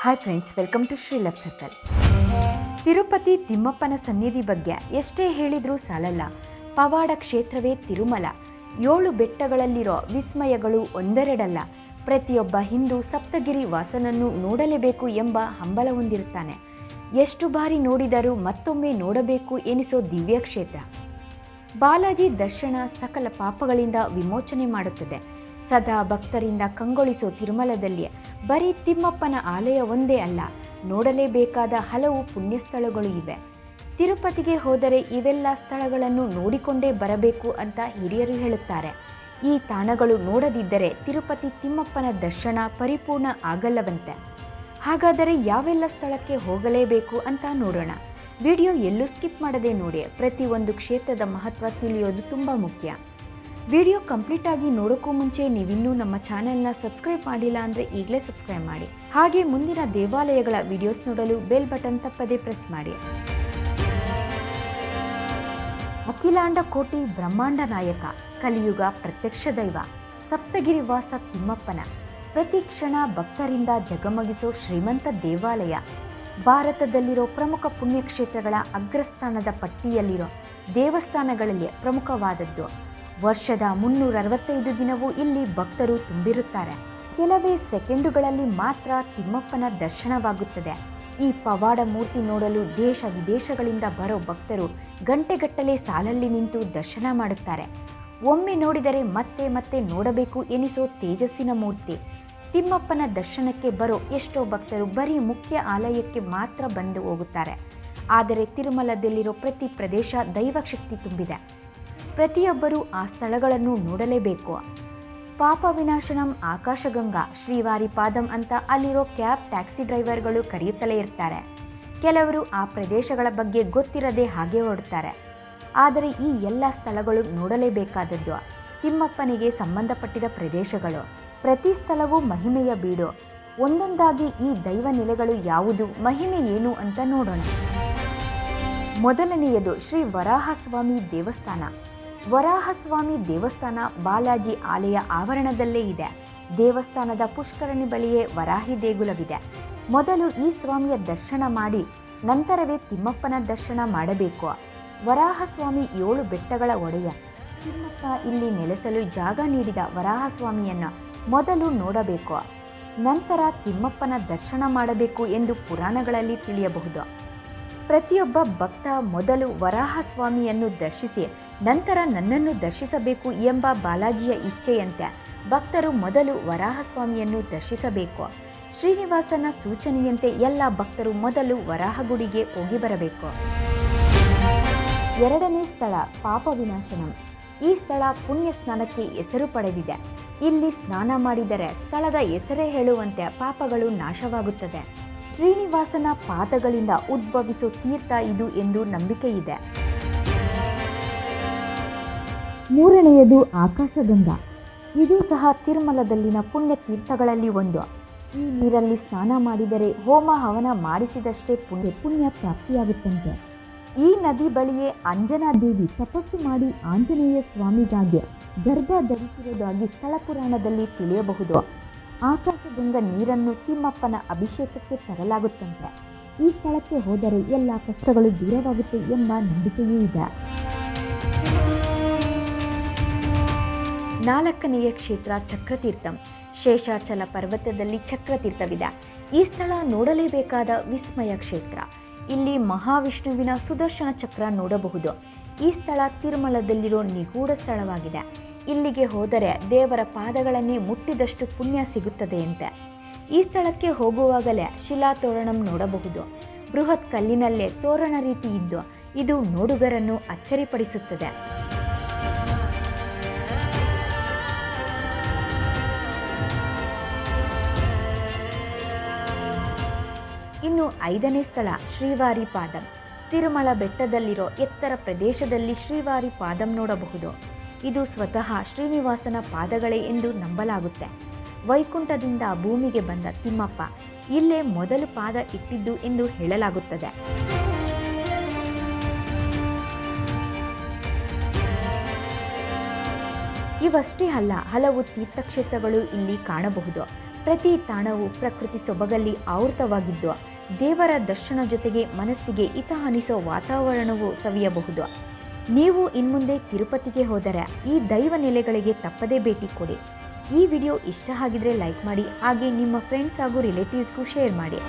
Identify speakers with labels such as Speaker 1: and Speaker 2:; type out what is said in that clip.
Speaker 1: Hi friends welcome to Shri love circle Tirupati ತಿಮ್ಮಪ್ಪನ ಸನ್ನಿಧಿ ಬಗ್ಗೆ ಎಷ್ಟೇ ಹೇಳಿದರೂ ಸಾಲಲ್ಲ. ಪವಾಡ ಕ್ಷೇತ್ರವೇ ತಿರುಮಲ. ಏಳು ಬೆಟ್ಟಗಳಲ್ಲಿರೋ ವಿಸ್ಮಯಗಳು ಒಂದೆರಡಲ್ಲ. ಪ್ರತಿಯೊಬ್ಬ ಹಿಂದೂ ಸಪ್ತಗಿರಿ ವಾಸನನ್ನು ನೋಡಲೇಬೇಕು ಎಂಬ ಹಂಬಲ ಹೊಂದಿರುತ್ತಾನೆ. ಎಷ್ಟು ಬಾರಿ ನೋಡಿದರೂ ಮತ್ತೊಮ್ಮೆ ನೋಡಬೇಕು ಎನಿಸೋ ದಿವ್ಯ ಕ್ಷೇತ್ರ ಬಾಲಾಜಿ ದರ್ಶನ ಸಕಲ ಪಾಪಗಳಿಂದ ವಿಮೋಚನೆ ಮಾಡುತ್ತದೆ. ಸದಾ ಭಕ್ತರಿಂದ ಕಂಗೊಳಿಸೋ ತಿರುಮಲದಲ್ಲಿ ಬರೀ ತಿಮ್ಮಪ್ಪನ ಆಲಯ ಒಂದೇ ಅಲ್ಲ, ನೋಡಲೇಬೇಕಾದ ಹಲವು ಪುಣ್ಯಸ್ಥಳಗಳು ಇವೆ. ತಿರುಪತಿಗೆ ಹೋದರೆ ಇವೆಲ್ಲ ಸ್ಥಳಗಳನ್ನು ನೋಡಿಕೊಂಡೇ ಬರಬೇಕು ಅಂತ ಹಿರಿಯರು ಹೇಳುತ್ತಾರೆ. ಈ ತಾಣಗಳು ನೋಡದಿದ್ದರೆ ತಿರುಪತಿ ತಿಮ್ಮಪ್ಪನ ದರ್ಶನ ಪರಿಪೂರ್ಣ ಆಗಲ್ಲವಂತೆ. ಹಾಗಾದರೆ ಯಾವೆಲ್ಲ ಸ್ಥಳಕ್ಕೆ ಹೋಗಲೇಬೇಕು ಅಂತ ನೋಡೋಣ. ವಿಡಿಯೋ ಎಲ್ಲೂ ಸ್ಕಿಪ್ ಮಾಡದೆ ನೋಡಿ, ಪ್ರತಿಯೊಂದು ಕ್ಷೇತ್ರದ ಮಹತ್ವ ತಿಳಿಯೋದು ತುಂಬ ಮುಖ್ಯ. ವಿಡಿಯೋ ಕಂಪ್ಲೀಟ್ ಆಗಿ ನೋಡೋಕ್ಕೂ ಮುಂಚೆ ನೀವಿನ್ನೂ ನಮ್ಮ ಚಾನೆಲ್ನ ಸಬ್ಸ್ಕ್ರೈಬ್ ಮಾಡಿಲ್ಲ ಅಂದರೆ ಈಗಲೇ ಸಬ್ಸ್ಕ್ರೈಬ್ ಮಾಡಿ. ಹಾಗೆ ಮುಂದಿನ ದೇವಾಲಯಗಳ ವಿಡಿಯೋಸ್ ನೋಡಲು ಬೆಲ್ ಬಟನ್ ತಪ್ಪದೇ ಪ್ರೆಸ್ ಮಾಡಿ. ಅಖಿಲಾಂಡ ಕೋಟಿ ಬ್ರಹ್ಮಾಂಡ ನಾಯಕ, ಕಲಿಯುಗ ಪ್ರತ್ಯಕ್ಷ ದೈವ, ಸಪ್ತಗಿರಿ ವಾಸ ತಿಮ್ಮಪ್ಪನ. ಪ್ರತಿ ಕ್ಷಣ ಭಕ್ತರಿಂದ ಜಗಮಗಿಸೋ ಶ್ರೀಮಂತ ದೇವಾಲಯ. ಭಾರತದಲ್ಲಿರೋ ಪ್ರಮುಖ ಪುಣ್ಯಕ್ಷೇತ್ರಗಳ ಅಗ್ರಸ್ಥಾನದ ಪಟ್ಟಿಯಲ್ಲಿರೋ ದೇವಸ್ಥಾನಗಳಲ್ಲಿ ಪ್ರಮುಖವಾದದ್ದು. ವರ್ಷದ ಮುನ್ನೂರ ಅರವತ್ತೈದು ದಿನವೂ ಇಲ್ಲಿ ಭಕ್ತರು ತುಂಬಿರುತ್ತಾರೆ. ಕೆಲವೇ ಸೆಕೆಂಡುಗಳಲ್ಲಿ ಮಾತ್ರ ತಿಮ್ಮಪ್ಪನ ದರ್ಶನವಾಗುತ್ತದೆ. ಈ ಪವಾಡ ಮೂರ್ತಿ ನೋಡಲು ದೇಶ ವಿದೇಶಗಳಿಂದ ಬರೋ ಭಕ್ತರು ಗಂಟೆಗಟ್ಟಲೆ ಸಾಲಲ್ಲಿ ನಿಂತು ದರ್ಶನ ಮಾಡುತ್ತಾರೆ. ಒಮ್ಮೆ ನೋಡಿದರೆ ಮತ್ತೆ ಮತ್ತೆ ನೋಡಬೇಕು ಎನಿಸೋ ತೇಜಸ್ಸಿನ ಮೂರ್ತಿ. ತಿಮ್ಮಪ್ಪನ ದರ್ಶನಕ್ಕೆ ಬರೋ ಎಷ್ಟೋ ಭಕ್ತರು ಬರೀ ಮುಖ್ಯ ಆಲಯಕ್ಕೆ ಮಾತ್ರ ಬಂದು ಹೋಗುತ್ತಾರೆ. ಆದರೆ ತಿರುಮಲದಲ್ಲಿರೋ ಪ್ರತಿ ಪ್ರದೇಶ ದೈವಶಕ್ತಿ ತುಂಬಿದೆ. ಪ್ರತಿಯೊಬ್ಬರೂ ಆ ಸ್ಥಳಗಳನ್ನು ನೋಡಲೇಬೇಕು. ಪಾಪ ವಿನಾಶನಂ ಆಕಾಶಗಂಗಾ ಶ್ರೀವಾರಿ ಪಾದಂ ಅಂತ ಅಲ್ಲಿರೋ ಕ್ಯಾಬ್ ಟ್ಯಾಕ್ಸಿ ಡ್ರೈವರ್ಗಳು ಕರೆಯುತ್ತಲೇ ಇರ್ತಾರೆ. ಕೆಲವರು ಆ ಪ್ರದೇಶಗಳ ಬಗ್ಗೆ ಗೊತ್ತಿರದೆ ಹಾಗೆ ಹೊರಡ್ತಾರೆ ಆದರೆ ಈ ಎಲ್ಲ ಸ್ಥಳಗಳು ನೋಡಲೇಬೇಕಾದದ್ದು ತಿಮ್ಮಪ್ಪನಿಗೆ ಸಂಬಂಧಪಟ್ಟಿದ ಪ್ರದೇಶಗಳು. ಪ್ರತಿ ಸ್ಥಳವೂ ಮಹಿಮೆಯ ಬೀಡು. ಒಂದೊಂದಾಗಿ ಈ ದೈವ ನೆಲೆಗಳು ಯಾವುದು, ಮಹಿಮೆ ಏನು ಅಂತ ನೋಡೋಣ. ಮೊದಲನೆಯದು ಶ್ರೀ ವರಾಹಸ್ವಾಮಿ ದೇವಸ್ಥಾನ. ವರಾಹಸ್ವಾಮಿ ದೇವಸ್ಥಾನ ಬಾಲಾಜಿ ಆಲಯ ಆವರಣದಲ್ಲೇ ಇದೆ. ದೇವಸ್ಥಾನದ ಪುಷ್ಕರಣಿ ಬಳಿಯೇ ವರಾಹಿ ದೇಗುಲವಿದೆ. ಮೊದಲು ಈ ಸ್ವಾಮಿಯ ದರ್ಶನ ಮಾಡಿ, ನಂತರವೇ ತಿಮ್ಮಪ್ಪನ ದರ್ಶನ ಮಾಡಬೇಕು. ವರಾಹಸ್ವಾಮಿ ಏಳು ಬೆಟ್ಟಗಳ ಒಡೆಯ. ತಿಮ್ಮಪ್ಪ ಇಲ್ಲಿ ನೆಲೆಸಲು ಜಾಗ ನೀಡಿದ ವರಾಹಸ್ವಾಮಿಯನ್ನು ಮೊದಲು ನೋಡಬೇಕು. ನಂತರ ತಿಮ್ಮಪ್ಪನ ದರ್ಶನ ಮಾಡಬೇಕು ಎಂದು ಪುರಾಣಗಳಲ್ಲಿ ತಿಳಿಯಬಹುದು. ಪ್ರತಿಯೊಬ್ಬ ಭಕ್ತ ಮೊದಲು ವರಾಹಸ್ವಾಮಿಯನ್ನು ದರ್ಶಿಸಿ ನಂತರ ನನ್ನನ್ನು ದರ್ಶಿಸಬೇಕು ಎಂಬ ಬಾಲಾಜಿಯ ಇಚ್ಛೆಯಂತೆ ಭಕ್ತರು ಮೊದಲು ವರಾಹಸ್ವಾಮಿಯನ್ನು ದರ್ಶಿಸಬೇಕು. ಶ್ರೀನಿವಾಸನ ಸೂಚನೆಯಂತೆ ಎಲ್ಲ ಭಕ್ತರು ಮೊದಲು ವರಾಹಗುಡಿಗೆ ಹೋಗಿ ಬರಬೇಕು. ಎರಡನೇ ಸ್ಥಳ ಪಾಪ ವಿನಾಶನಂ. ಈ ಸ್ಥಳ ಪುಣ್ಯ ಸ್ನಾನಕ್ಕೆ ಹೆಸರು ಪಡೆದಿದೆ. ಇಲ್ಲಿ ಸ್ನಾನ ಮಾಡಿದರೆ ಸ್ಥಳದ ಹೆಸರೇ ಹೇಳುವಂತೆ ಪಾಪಗಳು ನಾಶವಾಗುತ್ತದೆ. ಶ್ರೀನಿವಾಸನ ಪಾದಗಳಿಂದ ಉದ್ಭವಿಸುವ ತೀರ್ಥ ಇದು ಎಂದು ನಂಬಿಕೆ ಇದೆ ಮೂರನೆಯದು ಆಕಾಶಗಂಗಾ. ಇದು ಸಹ ತಿರುಮಲದಲ್ಲಿನ ಪುಣ್ಯ ತೀರ್ಥಗಳಲ್ಲಿ ಒಂದು. ಈ ನೀರಲ್ಲಿ ಸ್ನಾನ ಮಾಡಿದರೆ ಹೋಮ ಹವನ ಮಾಡಿಸಿದಷ್ಟೇ ಪುಣ್ಯ ಪುಣ್ಯ ಪ್ರಾಪ್ತಿಯಾಗುತ್ತಂತೆ. ಈ ನದಿ ಬಳಿಯೇ ಅಂಜನಾ ದೇವಿ ತಪಸ್ಸು ಮಾಡಿ ಆಂಜನೇಯ ಸ್ವಾಮಿಗಾಗಿ ಗರ್ಭ ಧರಿಸಿರುವುದಾಗಿ ಸ್ಥಳ ಪುರಾಣದಲ್ಲಿ ತಿಳಿಯಬಹುದು. ಆಕಾಶಗಂಗಾ ನೀರನ್ನು ತಿಮ್ಮಪ್ಪನ ಅಭಿಷೇಕಕ್ಕೆ ತರಲಾಗುತ್ತಂತೆ. ಈ ಸ್ಥಳಕ್ಕೆ ಹೋದರೆ ಎಲ್ಲ ಕಷ್ಟಗಳು ದೂರವಾಗುತ್ತೆ ಎಂಬ ನಂಬಿಕೆಯೂ ಇದೆ. ನಾಲ್ಕನೆಯ ಕ್ಷೇತ್ರ ಚಕ್ರತೀರ್ಥಂ. ಶೇಷಾಚಲ ಪರ್ವತದಲ್ಲಿ ಚಕ್ರತೀರ್ಥವಿದೆ. ಈ ಸ್ಥಳ ನೋಡಲೇಬೇಕಾದ ವಿಸ್ಮಯ ಕ್ಷೇತ್ರ. ಇಲ್ಲಿ ಮಹಾವಿಷ್ಣುವಿನ ಸುದರ್ಶನ ಚಕ್ರ ನೋಡಬಹುದು. ಈ ಸ್ಥಳ ತಿರುಮಲದಲ್ಲಿರೋ ನಿಗೂಢ ಸ್ಥಳವಾಗಿದೆ. ಇಲ್ಲಿಗೆ ಹೋದರೆ ದೇವರ ಪಾದಗಳನ್ನೇ ಮುಟ್ಟಿದಷ್ಟು ಪುಣ್ಯ ಸಿಗುತ್ತದೆಯಂತೆ. ಈ ಸ್ಥಳಕ್ಕೆ ಹೋಗುವಾಗಲೇ ಶಿಲಾ ತೋರಣಂ ನೋಡಬಹುದು. ಬೃಹತ್ ಕಲ್ಲಿನಲ್ಲೇ ತೋರಣ ರೀತಿ ಇದ್ದು, ಇದು ನೋಡುಗರನ್ನು ಅಚ್ಚರಿಪಡಿಸುತ್ತದೆ. ಇನ್ನು ಐದನೇ ಸ್ಥಳ ಶ್ರೀವಾರಿ ಪಾದಂ. ತಿರುಮಲ ಬೆಟ್ಟದಲ್ಲಿರೋ ಎತ್ತರ ಪ್ರದೇಶದಲ್ಲಿ ಶ್ರೀವಾರಿ ಪಾದಂ ನೋಡಬಹುದು. ಇದು ಸ್ವತಃ ಶ್ರೀನಿವಾಸನ ಪಾದಗಳೇ ಎಂದು ನಂಬಲಾಗುತ್ತೆ. ವೈಕುಂಠದಿಂದ ಭೂಮಿಗೆ ಬಂದ ತಿಮ್ಮಪ್ಪ ಇಲ್ಲೇ ಮೊದಲು ಪಾದ ಇಟ್ಟಿದ್ದು ಎಂದು ಹೇಳಲಾಗುತ್ತದೆ. ಇವಷ್ಟೇ ಅಲ್ಲ, ಹಲವು ತೀರ್ಥಕ್ಷೇತ್ರಗಳು ಇಲ್ಲಿ ಕಾಣಬಹುದು. ಪ್ರತಿ ತಾಣವು ಪ್ರಕೃತಿ ಸೊಬಗಲ್ಲಿ ಆವೃತವಾಗಿದ್ದು ದೇವರ ದರ್ಶನ ಜೊತೆಗೆ ಮನಸ್ಸಿಗೆ ಹಿತ ಅನಿಸೋ ವಾತಾವರಣವು ಸವಿಯಬಹುದು. ನೀವು ಇನ್ಮುಂದೆ ತಿರುಪತಿಗೆ ಹೋದರೆ ಈ ದೈವ ನೆಲೆಗಳಿಗೆ ತಪ್ಪದೇ ಭೇಟಿ ಕೊಡಿ. ಈ ವಿಡಿಯೋ ಇಷ್ಟ ಆಗಿದ್ರೆ ಲೈಕ್ ಮಾಡಿ, ಹಾಗೆ ನಿಮ್ಮ ಫ್ರೆಂಡ್ಸ್ ಹಾಗೂ ರಿಲೇಟಿವ್ಸ್ಗೂ ಶೇರ್ ಮಾಡಿ.